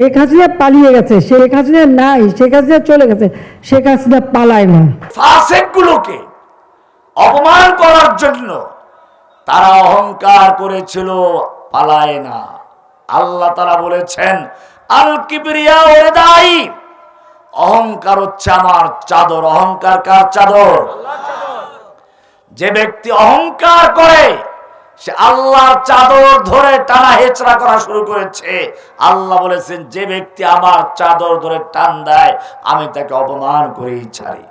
শেখ হাসিনা পালিয়ে গেছে শেখ হাসিনা নাই শেখ হাসিনা চলে গেছে শেখ হাসিনা পালায় না। ফাসেকগুলোকে অপমান করার জন্য তারা অহংকার করেছিল পালায় না। আল্লাহ তারা বলেছেন আল কিবরিয়া ওরে দায়ী অহংকার হচ্ছে আমার চাদর। অহংকার কার চাদর। যে ব্যক্তি অহংকার করে সে আল্লাহর চাদর ধরে টানা হেচড়া করা শুরু করেছে। আল্লাহ বলেছেন, যে ব্যক্তি আমার চাদর ধরে টান দেয়, আমি তাকে অপমান করেই ছাড়ি।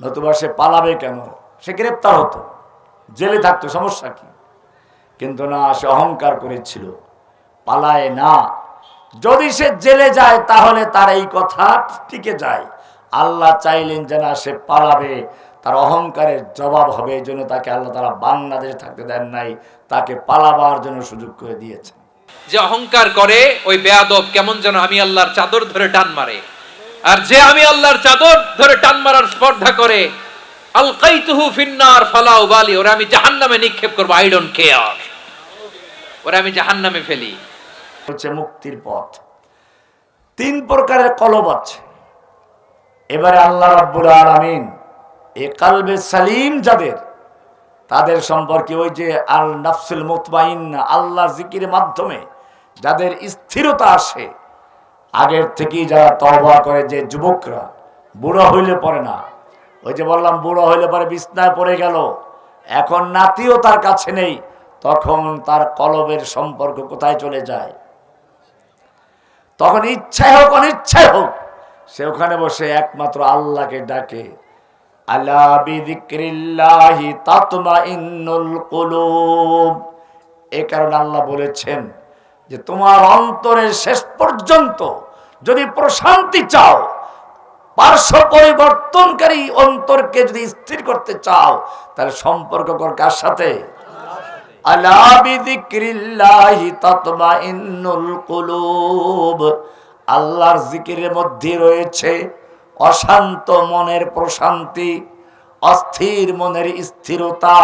নতুবা সে পালাবে কেন? সে গ্রেপ্তার হতো, জেলে থাকতো, সমস্যা কি? কিন্তু না, সে অহংকার করেছিল, পালায় না। যদি সে জেলে যায়, তাহলে তার এই কথা টিকে যায়। আল্লাহ চাইলেন যে না, সে পালাবে। তার অহংকারের জবাব হবে এই জন্য তাকে আল্লাহ তারা বাংলাদেশে থাকতে দেন নাই তাকে পালাবার জন্য সুযোগ করে দিয়েছে যে অহংকার করে ওই বেয়াদব কেমন যেন আমি আল্লাহর চাদর ধরে টান মারে। আর যে আমি আল্লাহর চাদর ধরে টান মারার স্পর্ধা করে আলকাইতুহু ফিন্নার ফালাউ বালি ওরা আমি জাহান্নামে নিক্ষেপ করব আই ডোন্ট কেয়ার ওরা আমি জাহান্নামে ফেলি। হচ্ছে মুক্তির পথ। তিন প্রকারের কলব আছে। এবারে আল্লাহ রাব্বুল আলামিন এ কালবে সালিম যাদের, তাদের সম্পর্কে ওই যে আল নাফসুল মুতমাইন আল্লাহ জিকির মাধ্যমে যাদের স্থিরতা আসে, আগের থেকেই যারা তওবা করে যে যুবকরা, বুড়ো হইলে পরে না। ওই যে বললাম, বুড়ো হইলে পরে বিছনায় পড়ে গেল। এখন নাতিও তার কাছে নেই, তখন তার কলবের সম্পর্ক কোথায় চলে যায়? তখন ইচ্ছাই হোক অনিচ্ছাই হোক, সে ওখানে বসে একমাত্র আল্লাহকে ডাকে। আল্লাহ বিদিক্রিল্লাহি তাতমাইন্নুল এ কারণে আল্লাহ বলেছেন যে তোমার অন্তরের শেষ পর্যন্ত যদি প্রশান্তি চাও, পার্শ্ব পরিবর্তনকারী অন্তরকে যদি স্থির করতে চাও, তাহলে সম্পর্ক কর কার সাথে? আলা বিযিক্রিল্লাহি আল্লাহর জিকিরের মধ্যে রয়েছে অশান্ত মনের প্রশান্তি, অস্থির মনের স্থিরতা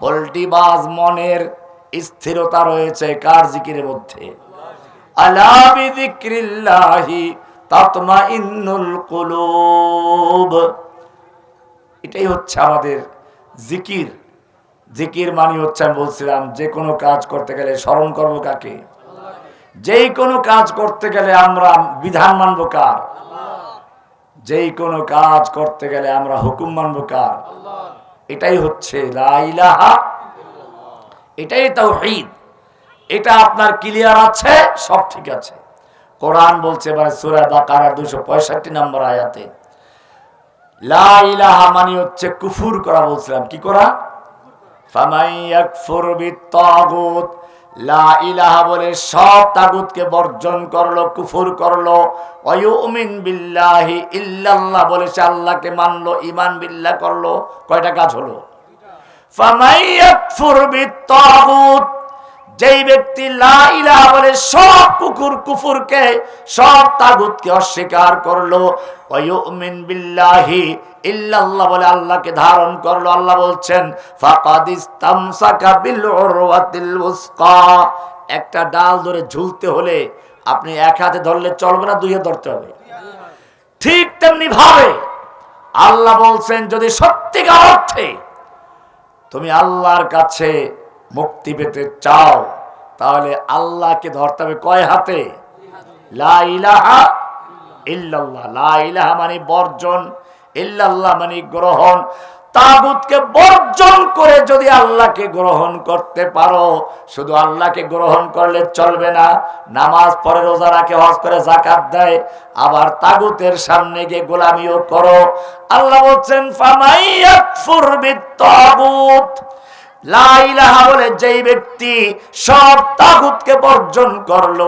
পল্টিবাজ মনের স্থিরতা রয়েছে কার জিকির মধ্যে? এটাই হচ্ছে আমাদের জিকির। জিকির মানে হচ্ছে আমি বলছিলাম, যে কোনো কাজ করতে গেলে স্মরণ করব কাকে? যেই কোনো কাজ করতে গেলে আমরা বিধান মানব কার? যেই কোনো কাজ করতে গেলে আমরা হুকুম মানব কার? এটাই হচ্ছে এটাই তাওহীদ। এটা আপনার ক্লিয়ার আছে? সব ঠিক আছে। কোরআন বলছে এবার সূরা বাকারা 265 নম্বর আয়াতে। লা ইলাহা মানে হচ্ছে কুফুর করা বলছিলাম। কি করা? লা ইলাহা বলে সব তাগুতকে বর্জন করল, কুফুর করল। ওয়ুমিন বিল্লাহি ইল্লাল্লাহ বলে সে আল্লাহকে মানলো, ঈমান বিল্লাহ করল। কয়টা কাজ হলো? যেই ব্যক্তি লা ইলাহা বলে সব কুকুর কুফুরকে, সব তাগুতকে অস্বীকার করল। ওয়ুমিন বিল্লাহি ইল্লাল্লাহ বলে আল্লাহকে ধারণ করল। আল্লাহ বলছেন একটা ডাল ধরে ঝুলতে হলে আপনি এক হাতে ধরলে চলবে না, দুই হাতে ধরতে হবে। ঠিক তেমনি ভাবে আল্লাহ বলছেন, যদি সত্যিকার অর্থে তুমি আল্লাহর কাছে মুক্তি পেতে চাও, তাহলে আল্লাহকে ধরতে হবে কয় হাতে? লা ইলাহা ইল্লাল্লাহ। লা ইলাহা মানে বর্জন। ইল্লাল্লাহ মানে গ্রহণ। তাগুতকে বর্জন করে যদি আল্লাহকে গ্রহণ করতে পারো, শুধু আল্লাহকে গ্রহণ করলে চলবে না। নামাজ পরে রোজা রাখে, হজ করে জাকাত দেয়। আবার তাগুতের সামনে গিয়ে গোলামিও করো। আল্লাহ বলছেন, ফামাইয়াকফুর বিত্তাগুত লা ইলাহা বলে যেই ব্যক্তি সব তাগুতকে বর্জন করল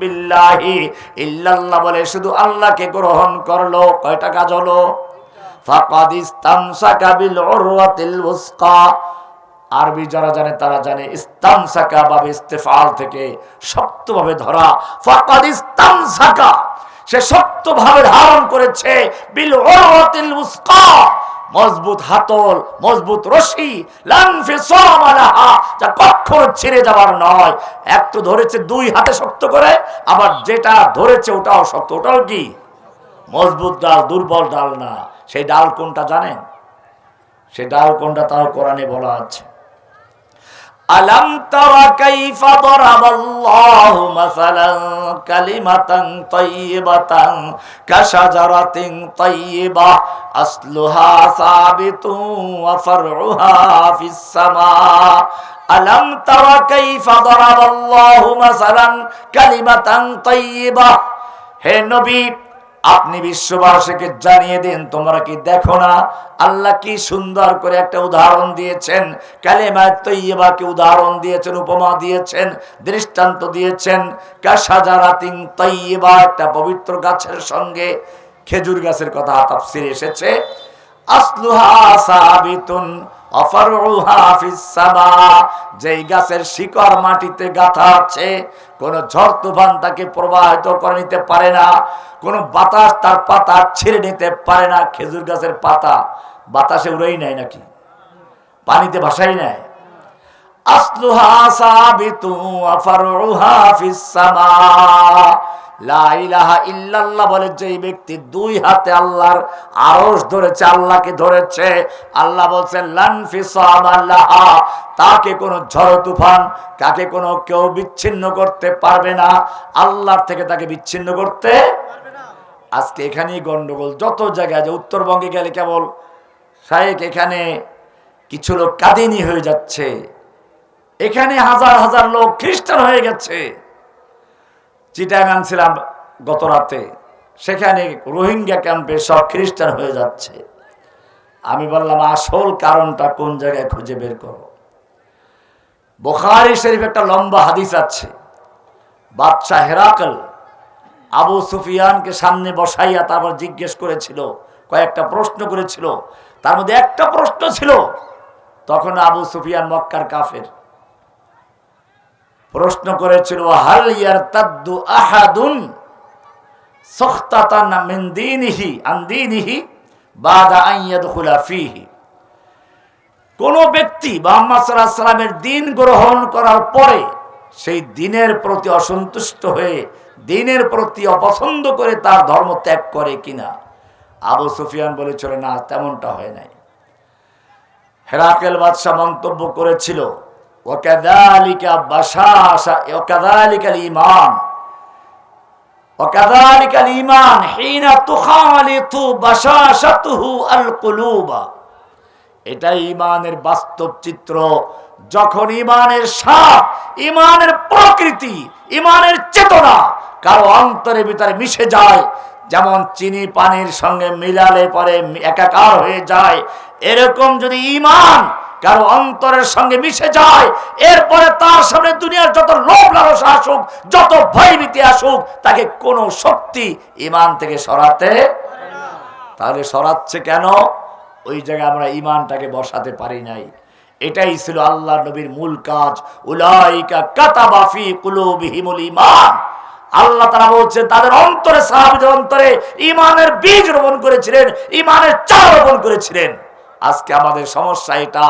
বিল্লাহি, ইল্লাল্লাহ বলে শুধু আল্লাহকে গ্রহণ করল কয়টা কাজ হলো আরবি যারা জানে তারা জানে, ইস্তামসাকা বা ইস্তেফাল থেকে শক্তভাবে ধরা। ফাকাদ ইস্তামসাকা, সে শক্তভাবে ধারণ করেছে বিল উরওয়াতিল মজবুত হাতল, মজবুত রশি যা কখনো ছেড়ে যাবার নয়। এক তো ধরেছে দুই হাতে শক্ত করে, আবার যেটা ধরেছে ওটাও শক্ত। ওটাও কি? মজবুত ডাল, দুর্বল ডাল না। সেই ডাল কোনটা জানেন? সেই ডাল কোনটা তাও কোরআনে বলা আছে। ألم تر كيف ضرب الله مثلا كلمة طيبة كشجرة طيبة أصلها ثابت وفرعها في السماء ألم تر كيف ضرب الله مثلا كلمة طيبة হে নবী আপনি বিশ্ববাসীকে জানিয়ে দিন, তোমরা কি দেখো না? আল্লাহ কি সুন্দর করে একটা উদাহরণ দিয়েছেন, কালেমায় তৈবাকে উদাহরণ দিয়েছেন, উপমা দিয়েছেন, দৃষ্টান্ত দিয়েছেন। কাসাজারাতিন তৈবা একটা পবিত্র গাছের সঙ্গে খেজুর গাছের কথা তাফসির এসেছে। যেই গাছের শিকড় মাটিতে আছে, কোন ঝড় তুফান তাকে প্রবাহিত করে নিতে পারে না, কোন বাতাস তার পাতা ছিঁড়ে নিতে পারে না, খেজুর গাছের পাতা। বাতাসে উড়েই নেয় নাকি? পানিতে ভাসাই নেয়। আসলুহা সাবিতু আফরুহা ফিস সামা। লা ইলাহা ইল্লাল্লাহ বলে যে ব্যক্তি দুই হাতে আল্লাহর আরশ ধরেছে, আল্লাহকে ধরেছে, আল্লাহ বলছেন তাকে কোনো ঝড় তুফান কাকে কোনো কেউ বিচ্ছিন্ন করতে পারবে না, আল্লাহর থেকে তাকে বিচ্ছিন্ন করতে আজকে এখানেই গন্ডগোল, যত জায়গায় যে উত্তরবঙ্গে গেলে কেবল শাহেক এখানে কিছু লোক কাদিনী হয়ে যাচ্ছে, এখানে হাজার হাজার লোক খ্রিস্টান হয়ে গেছে। চিটাগাং ছিলাম গত রাতে। সেখানে রোহিঙ্গা ক্যাম্পে সব খ্রিস্টান হয়ে যাচ্ছে। আমি বললাম, আসল কারণটা কোন জায়গায় খুঁজে বের করো? বোখারি শরীফ একটা লম্বা হাদিস আছে। বাদশাহ হেরাকল আবু সুফিয়ানকে সামনে বসাইয়া তারপর জিজ্ঞেস করেছিল, কয়েকটা প্রশ্ন করেছিল, তার মধ্যে একটা প্রশ্ন ছিল, তখন আবু সুফিয়ান মক্কার কাফের। প্রশ্ন করেছিল তাদ্দু আহাদুন কোন ব্যক্তি মোহাম্মদ দিন গ্রহণ করার পরে সেই দিনের প্রতি অসন্তুষ্ট হয়ে, দিনের প্রতি অপছন্দ করে তার ধর্ম ত্যাগ করে কিনা? আবু সুফিয়ান বলেছিল, না, তেমনটা হয় নাই। হেরাকেল বাদশাহ মন্তব্য করেছিল وكذلك بشاشة وكذلك الإيمان وكذلك الإيمان حين تخالط بشاشته القلوب এটা ইমানের বাস্তব চিত্র যখন ইমানের সাপ ইমানের প্রকৃতি ইমানের চেতনা কারো অন্তরের ভিতরে মিশে যায় যেমন চিনি পানির সঙ্গে মিলালে পরে একাকার হয়ে যায় এরকম যদি ইমান কারও অন্তরের সঙ্গে মিশে যায়, এরপরে তার সামনে দুনিয়ার যত লোভ লালসা আসুক, যত ভয়ভীতি আসুক, তাকে কোনো শক্তি ইমান থেকে সরাতে তাহলে সরাচ্ছে কেন? ওই জায়গায় আমরা ইমানটাকে বসাতে পারি নাই। এটাই ছিল আল্লাহ নবীর মূল কাজ। উলাইকা কাতাবাফি কুলুবিহিমুল ইমান আল্লাহ তারা বলছেন, তাদের অন্তরে, সাহাবিদের অন্তরে ইমানের বীজ রোপণ করেছিলেন ইমানের চারা রোপণ করেছিলেন। আজকে আমাদের সমস্যা এটা।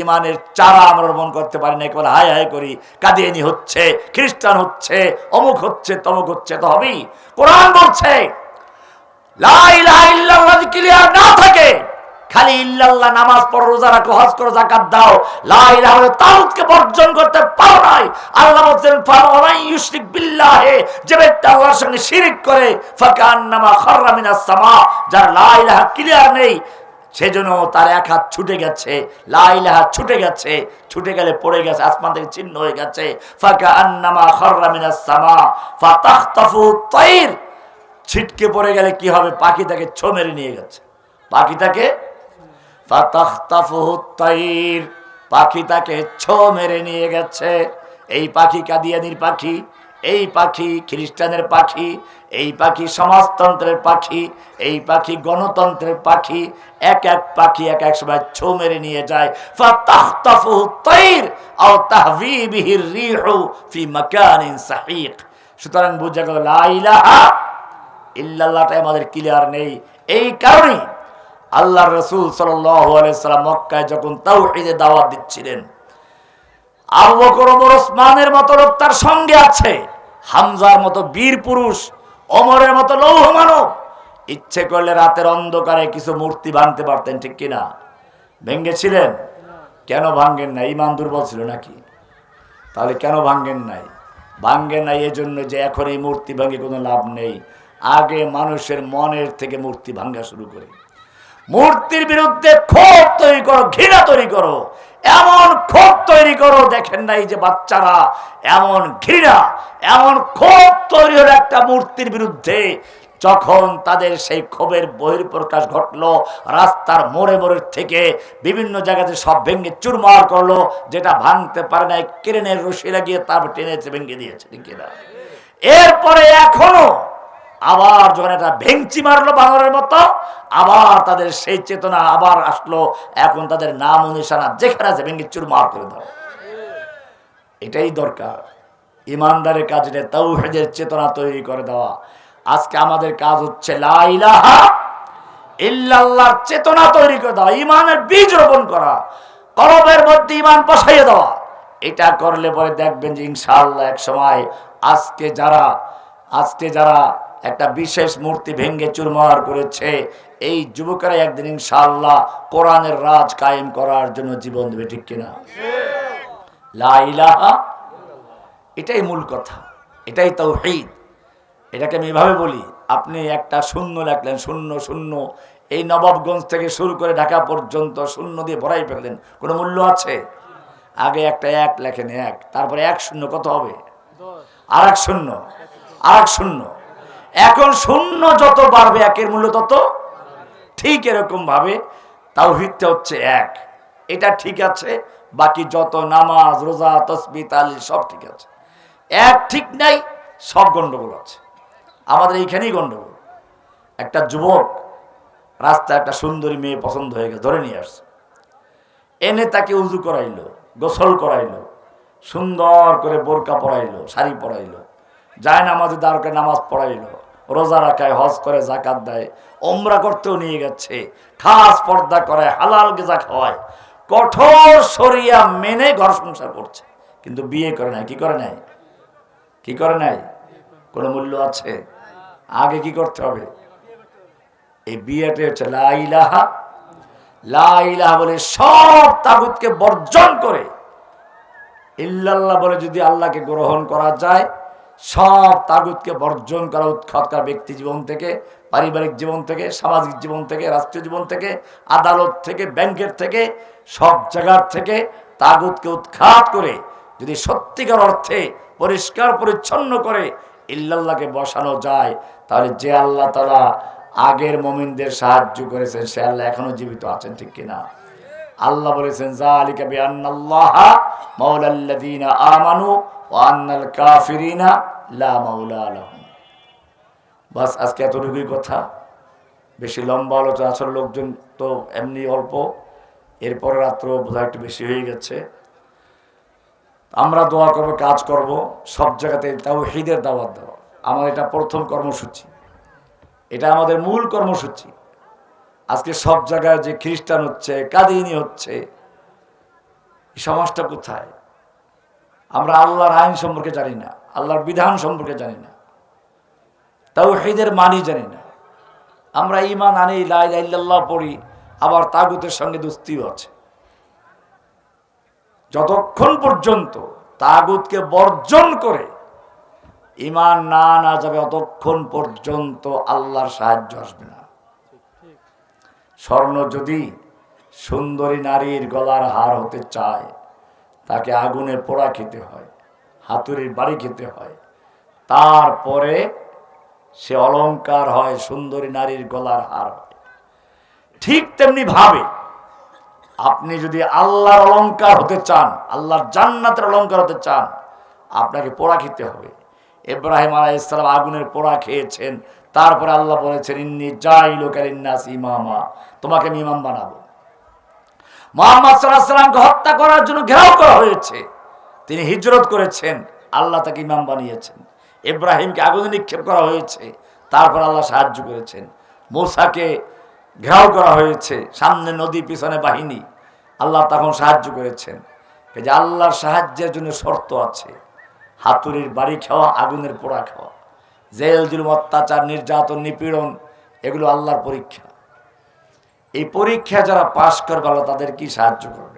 ইমানের চারা আমরা রোপণ করতে পারি না, একেবারে হাই হাই করি। কাদিয়ানি হচ্ছে, খ্রিস্টান হচ্ছে, অমুক হচ্ছে, তমুক হচ্ছে, তো হবেই। কোরআন বলছে না থাকে। খালি ইল্লাল্লাহ নামাজ পড়ো, রোজা রাখো, হজ করো জাকাত দাও। লা ইলাহা তাউতকে বর্জন করতে পারো নাই। আল্লাহ বলছেন ফামাই ইউশরিক বিল্লাহে যে ব্যক্তি আল্লাহর সঙ্গে শিরিক করে, ফাকান্নামা খাররা মিনাস সামা, যার লা ইলাহা ক্লিয়ার নেই সেজন্য তার এক হাত ছুটে গেছে লাইল হাত ছুটে গেছে, ছুটে গেলে পড়ে গেছে, আসমান থেকে চিহ্ন হয়ে গেছে। ফাকা আন্নামা খররা মিনাস সামা তাইর ছিটকে পড়ে গেলে কি হবে? পাখি তাকে ছো মেরে নিয়ে গেছে। পাখি তাকে? ফাতাখতাফু তাইর পাখি তাকে ছো মেরে নিয়ে গেছে। এই পাখি কাদিয়ানির পাখি। এই পাখি খ্রিস্টানের পাখি, এই পাখি সমাজতন্ত্রের পাখি, এই পাখি গণতন্ত্রের পাখি, এক এক পাখি এক এক সময় ছো মেরে নিয়ে যায়। সুতরাং বুঝা গেল ইলাহা আমাদের ক্লিয়ার নেই। এই কারণে আল্লাহ রসুল সাল্লাম মক্কায় যখন তাও দাওয়াত দিচ্ছিলেন আবু বকর, ওমর, ওসমানের মতো লোক তার সঙ্গে আছে। হামজার মতো বীর পুরুষ অমরের মতো লৌহ মানব। ইচ্ছে করলে রাতের অন্ধকারে কিছু মূর্তি ভাঙতে পারতেন, ঠিক কিনা? ভেঙ্গেছিলেন? কেন ভাঙ্গেন না ইমান দুর্বল ছিল নাকি? তাহলে কেন ভাঙ্গেন নাই? ভাঙ্গেন নাই এজন্য যে এখন এই মূর্তি ভাঙে কোনো লাভ নেই। আগে মানুষের মনের থেকে মূর্তি ভাঙ্গা শুরু করে। মূর্তির বিরুদ্ধে ক্ষোভ তৈরি করো, ঘৃণা তৈরি করো। এমন ক্ষোভ তৈরি করো, দেখেন নাই যে বাচ্চারা, এমন ঘৃণা, এমন ক্ষোভ তৈরি হলো একটা মূর্তির বিরুদ্ধে যখন তাদের সেই ক্ষোভের বহির্প্রকাশ ঘটলো, রাস্তার মোড়ে মোড়ের থেকে বিভিন্ন জায়গাতে সব ভেঙে চুরমার করল, যেটা ভাঙতে পারে না ক্রেনের রশি লাগিয়ে তারপর টেনেছে ভেঙে দিয়েছে, ঠিক? এরপরে এখনও আবার যখন এটা ভেঙচি মারলো বানরের মতো, আবার তাদের সেই চেতনা আবার আসলো। এখন তাদের নাম নিশানা যেখানে আছে ভেঙে চুরমার করে দাও। এটাই দরকার। ইমানদারের কাজ এটা, তাওহীদের চেতনা তৈরি করে দেওয়া। আজকে আমাদের কাজ হচ্ছে লা ইলাহা ইল্লাল্লাহর চেতনা তৈরি করে দেওয়া, ইমানের বীজ রোপণ করা, কলবের মধ্যে ইমান বসাইয়ে দেওয়া। এটা করলে পরে দেখবেন যে ইনশাআল্লাহ এক সময় আজকে যারা আজকে যারা একটা বিশেষ মূর্তি ভেঙ্গে চুরমার করেছে। এই যুবকেরা একদিন ইনশাআল্লাহ কোরআনের রাজ কায়েম করার জন্য জীবন দেবে, ঠিক কিনা? এটাই মূল কথা, এটাই তাওহীদ এটাকে আমি এভাবে বলি, আপনি একটা শূন্য লেখলেন, শূন্য শূন্য, এই নবাবগঞ্জ থেকে শুরু করে ঢাকা পর্যন্ত শূন্য দিয়ে ভরাই ফেললেন, কোনো মূল্য আছে? আগে একটা এক লেখেন, এক, তারপরে এক শূন্য, কত হবে? আর এক শূন্য আর এক শূন্য। এখন শূন্য যত বাড়বে, একের মূল্য তত ঠিক এরকম ভাবে তাওহীদটা হচ্ছে এক। এটা ঠিক আছে, বাকি যত নামাজ, রোজা, তসবি তালিল সব ঠিক আছে। এক ঠিক নাই, সব গন্ডগোল আছে। আমাদের এইখানেই গন্ডগোল। একটা যুবক রাস্তায় একটা সুন্দরী মেয়ে পছন্দ হয়ে গেছে, ধরে নিয়ে আসছে। এনে তাকে উজু করাইলো, গোসল করাইলো, সুন্দর করে বোরকা পরাইলো, শাড়ি পরাইলো, যায় নামাজে দাঁড়কে নামাজ পড়াইলো। রোজা রাখায়, হজ করে জাকাত দেয় ওমরা করতেও নিয়ে গেছে, খাস পর্দা করে, হালাল গেজা খাওয়ায়। কঠোর সরিয়া মেনে ঘর সংসার করছে। কিন্তু বিয়ে করে নাই, কি করে নাই? কি করে নাই? কোনো মূল্য আছে? আগে কি করতে হবে? এই বিয়েটা হচ্ছে লাইলাহা লাইলাহা বলে সব তাগুতকে বর্জন করে। ইল্লাল্লাহ বলে যদি আল্লাহকে গ্রহণ করা যায় সব তাগুতকে বর্জন করা, উৎখাত করা ব্যক্তি জীবন থেকে, পারিবারিক জীবন থেকে, সামাজিক জীবন থেকে, রাষ্ট্রীয় জীবন থেকে, আদালত থেকে, ব্যাংকের থেকে, সব জায়গার থেকে তাগুতকে উৎখাত করে যদি সত্যিকার অর্থে পরিষ্কার পরিচ্ছন্ন করে ইল্লাল্লাহকে বসানো যায়, তাহলে যে আল্লাহ তালা আগের মমিনদের সাহায্য করেছেন, সে আল্লাহ এখনও জীবিত আছেন, ঠিক কিনা? আল্লাহ বলেছেন জালিকা বিআন্নাল্লাহা মাওলাল্লাযীনা আমানু ওয়া আন্নাল কাফিরিনা লা মাওলা লাহুম। বাস, আজকে এতটুকুই কথা। বেশি লম্বা আলোচনা, আসলে লোকজন তো এমনি অল্প। এরপরে রাত্র বোধহয় একটু বেশি হয়ে গেছে। আমরা দোয়া করব, কাজ করব, সব জায়গাতে তাও হিদের দাওয়াত দেওয়া। আমার এটা প্রথম কর্মসূচি। এটা আমাদের মূল কর্মসূচি। আজকে সব জায়গায় যে খ্রিস্টান হচ্ছে কাদিনী হচ্ছে সমাজটা কোথায়? আমরা আল্লাহর আইন সম্পর্কে জানি না, আল্লাহর বিধান সম্পর্কে জানি না তাও হেদের মানি জানি না। আমরা ইমান আনি লাই লাইল্লাহ পড়ি, আবার তাগুতের সঙ্গে দুস্তিও আছে। যতক্ষণ পর্যন্ত তাগুতকে বর্জন করে ইমান না না যাবে অতক্ষণ পর্যন্ত আল্লাহর সাহায্য আসবে না। স্বর্ণ যদি সুন্দরী নারীর গলার হার হতে চায় তাকে আগুনে পোড়া খেতে হয়, হাতুড়ির বাড়ি খেতে হয়। তারপরে সে অলংকার হয়, সুন্দরী নারীর গলার হার ঠিক তেমনি ভাবে আপনি যদি আল্লাহর অলংকার হতে চান, আল্লাহর জান্নাতের অলংকার হতে চান, আপনাকে পোড়া খেতে হবে। ইব্রাহিম আলাইসালাম আগুনের পোড়া খেয়েছেন। তারপরে আল্লাহ বলেছেন, ইন্নি যাই লোকের ইন্নাস ইমামা। তোমাকে আমি ইমাম বানাবো। মোহাম্মদ সাল্লাহ সাল্লামকে হত্যা করার জন্য ঘেরাও করা হয়েছে। তিনি হিজরত করেছেন, আল্লাহ তাকে ইমাম বানিয়েছেন, ইব্রাহিমকে আগুনে নিক্ষেপ করা হয়েছে, তারপর আল্লাহ সাহায্য করেছেন। মূসাকে ঘেরাও করা হয়েছে, সামনে নদী, পিছনে বাহিনী, আল্লাহ তখন সাহায্য করেছেন। যে আল্লাহর সাহায্যের জন্য শর্ত আছে, হাতুড়ির বাড়ি খাওয়া, আগুনের পোড়া খাওয়া জেল জুলুম অত্যাচার, নির্যাতন, নিপীড়ন, এগুলো আল্লাহর পরীক্ষা। এই পরীক্ষা যারা পাশ করবে আল্লাহ তাদের কি সাহায্য করবে।